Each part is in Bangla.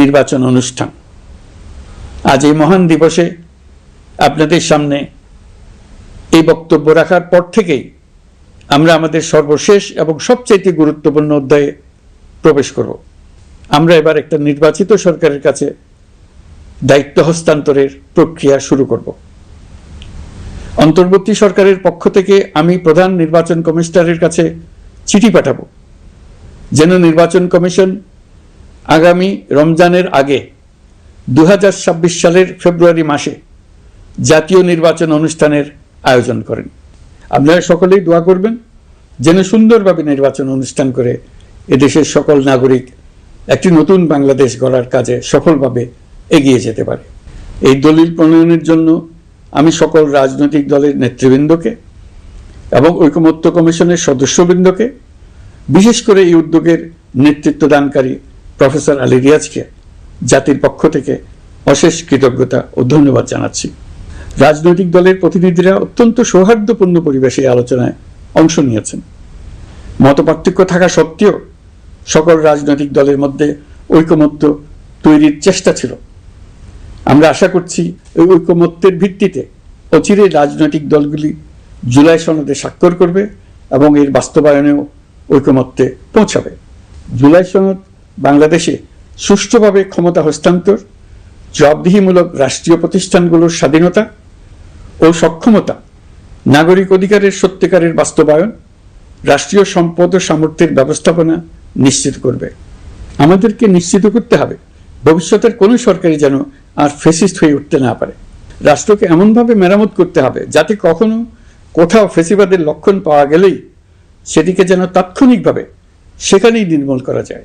নির্বাচন অনুষ্ঠান। আজ এই মহান দিবসে আপনাদের সামনে এই বক্তব্য রাখার পর থেকেই আমরা আমাদের সর্বশেষ এবং সবচাইতে গুরুত্বপূর্ণ অধ্যায়ে প্রবেশ করব। আমরা এবার একটা নির্বাচিত সরকারের কাছে দায়িত্ব হস্তান্তরের প্রক্রিয়া শুরু করব। অন্তর্বর্তী সরকারের পক্ষ থেকে আমি প্রধান নির্বাচন কমিশনারের কাছে চিঠি পাঠাবো। যেন নির্বাচন কমিশন আগামী রমজানের আগে দু হাজার ছাব্বিশ সালের ফেব্রুয়ারি মাসে জাতীয় নির্বাচন অনুষ্ঠানের আয়োজন করেন। আপনারা সকলেই দোয়া করবেন, যেন সুন্দরভাবে নির্বাচন অনুষ্ঠান করে এদেশের সকল নাগরিক একটি নতুন বাংলাদেশ গড়ার কাজে সফলভাবে এগিয়ে যেতে পারে। এই দলিল প্রণয়নের জন্য আমি সকল রাজনৈতিক দলের নেতৃবৃন্দকে এবং ঐকমত্য কমিশনের সদস্যবৃন্দকে, বিশেষ করে এই উদ্যোগের নেতৃত্ব দানকারী প্রফেসর আলী রিয়াজকে, জাতির পক্ষ থেকে অশেষ কৃতজ্ঞতা ও ধন্যবাদ জানাচ্ছি। রাজনৈতিক দলের প্রতিনিধিরা অত্যন্ত সৌহার্দ্যপূর্ণ পরিবেশে আলোচনায় অংশ নিয়েছেন। মতপার্থক্য থাকা সত্ত্বেও সকল রাজনৈতিক দলের মধ্যে ঐকমত্য তৈরির চেষ্টা ছিল। আমরা আশা করছি এই ঐকমত্যের ভিত্তিতে অচিরে রাজনৈতিক দলগুলি জুলাই সনদে স্বাক্ষর করবে এবং এর বাস্তবায়নেও ঐকমত্যে পৌঁছাবে। জুলাই সনদ বাংলাদেশে সুষ্ঠুভাবে ক্ষমতা হস্তান্তর, জবাবদিহিমূলক রাষ্ট্রীয় প্রতিষ্ঠানগুলোর স্বাধীনতা ও সক্ষমতা, নাগরিক অধিকারের সত্যিকারের বাস্তবায়ন, রাষ্ট্রীয় সম্পদ ও সামর্থ্যের ব্যবস্থাপনা নিশ্চিত করবে। আমাদেরকে নিশ্চিত করতে হবে ভবিষ্যতের কোনো সরকারি যেন আর ফেসিস্ট হয়ে উঠতে না পারে। রাষ্ট্রকে এমনভাবে মেরামত করতে হবে যাতে কখনো কোথাও ফেসিবাদের লক্ষণ পাওয়া গেলেই সেটিকে যেন তাৎক্ষণিকভাবে সেখানেই নির্মূল করা যায়।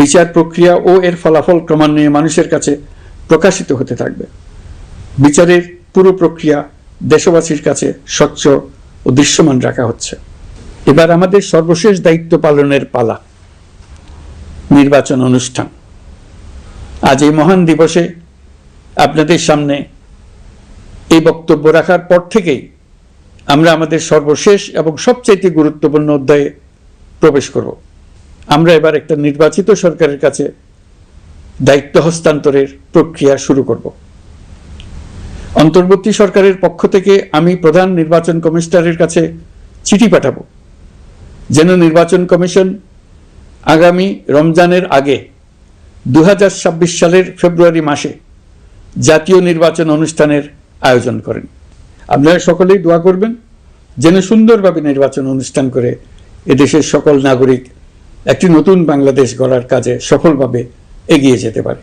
বিচার প্রক্রিয়া ও এর ফলাফল ক্রমান্বয়ে মানুষের কাছে প্রকাশিত হতে থাকবে। বিচারের পুরো প্রক্রিয়া দেশবাসীর কাছে স্বচ্ছ ও দৃশ্যমান রাখা হচ্ছে। এবার আমাদের সর্বশেষ দায়িত্ব পালনের পালা, নির্বাচন অনুষ্ঠান। আজ এই মহান দিবসে আপনাদের সামনে এই বক্তব্য রাখার পর থেকেই আমরা আমাদের সর্বশেষ এবং সবচাইতে গুরুত্বপূর্ণ অধ্যায়ে প্রবেশ করব। আমরা এবার একটা নির্বাচিত সরকারের কাছে দায়িত্ব হস্তান্তরের প্রক্রিয়া শুরু করব। অন্তর্বর্তী সরকারের পক্ষ থেকে আমি প্রধান নির্বাচন কমিশনারের কাছে চিঠি পাঠাব, যেন নির্বাচন কমিশন আগামী রমজানের আগে দু হাজার ছাব্বিশ সালের ফেব্রুয়ারি মাসে জাতীয় নির্বাচন অনুষ্ঠানের আয়োজন করেন। আপনারা সকলেই দোয়া করবেন, যেন সুন্দরভাবে নির্বাচন অনুষ্ঠান করে এদেশের সকল নাগরিক একটি নতুন বাংলাদেশ গড়ার কাজে সফলভাবে এগিয়ে যেতে পারে।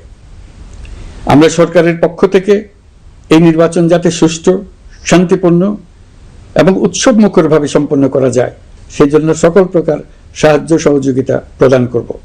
আমরা সরকারের পক্ষ থেকে এই নির্বাচন যাতে সুষ্ঠু, শান্তিপূর্ণ এবং উৎসব মুখরভাবে সম্পন্ন করা যায়, সেজন্য সকল প্রকার সাহায্য সহযোগিতা প্রদান করব।